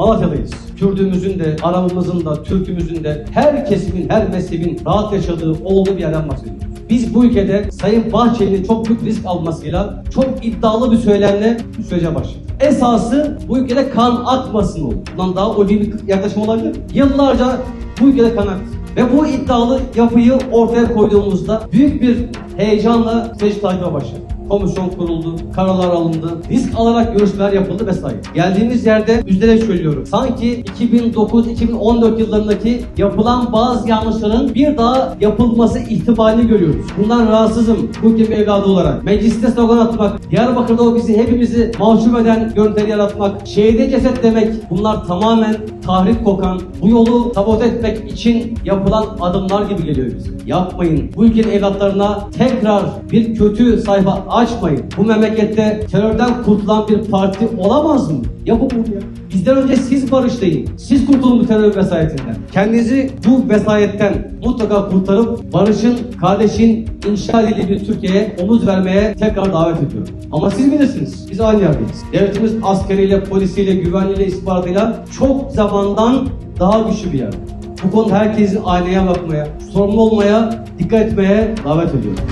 Malatya'dayız. Kürdümüzün de, Arabımızın da, Türkümüzün de, her kesimin, her mezhebin rahat yaşadığı olduğu bir yerden bahsediyoruz. Biz bu ülkede Sayın Bahçeli'nin çok büyük risk almasıyla, çok iddialı bir söylemle bu sürece başladık. Esası bu ülkede kan akmasın oldu. Bundan daha ulvi bir yaklaşım olabilir? Yıllarca bu ülkede kan aktı. Ve bu iddialı yapıyı ortaya koyduğumuzda büyük bir heyecanla süreci takibe başladı. Komisyon kuruldu, kararlar alındı, risk alarak görüşmeler yapıldı vesaire. Geldiğimiz yerde üzülerek söylüyorum. Sanki 2009-2014 yıllarındaki yapılan bazı yanlışların bir daha yapılması ihtimalini görüyoruz. Bundan rahatsızım ülkenin evladı olarak. Mecliste slogan atmak, Diyarbakır'da o bizi hepimizi mahcup eden görüntüleri yaratmak, şehide ceset demek bunlar tamamen tahrip kokan, bu yolu sabote etmek için yapılan adımlar gibi geliyor bize. Yapmayın. Bu ülkenin evlatlarına tekrar bir kötü sayfa açmayın. Bu memlekette terörden kurtulan bir parti olamaz mı? Yapın bunu ya. Bizden önce siz barışlayın. Siz kurtulun bu terör vesayetinden. Kendinizi bu vesayetten mutlaka kurtarıp barışın, kardeşin inşa edildiği bir Türkiye'ye omuz vermeye tekrar davet ediyorum. Ama siz bilirsiniz. Biz aynı yerdeyiz. Devletimiz askeriyle, polisiyle, güvenliğiyle, istihbaratıyla çok zamandan daha güçlü bir yer. Bu konuda herkesin aynaya bakmaya, sorumlu olmaya, dikkat etmeye davet ediyorum.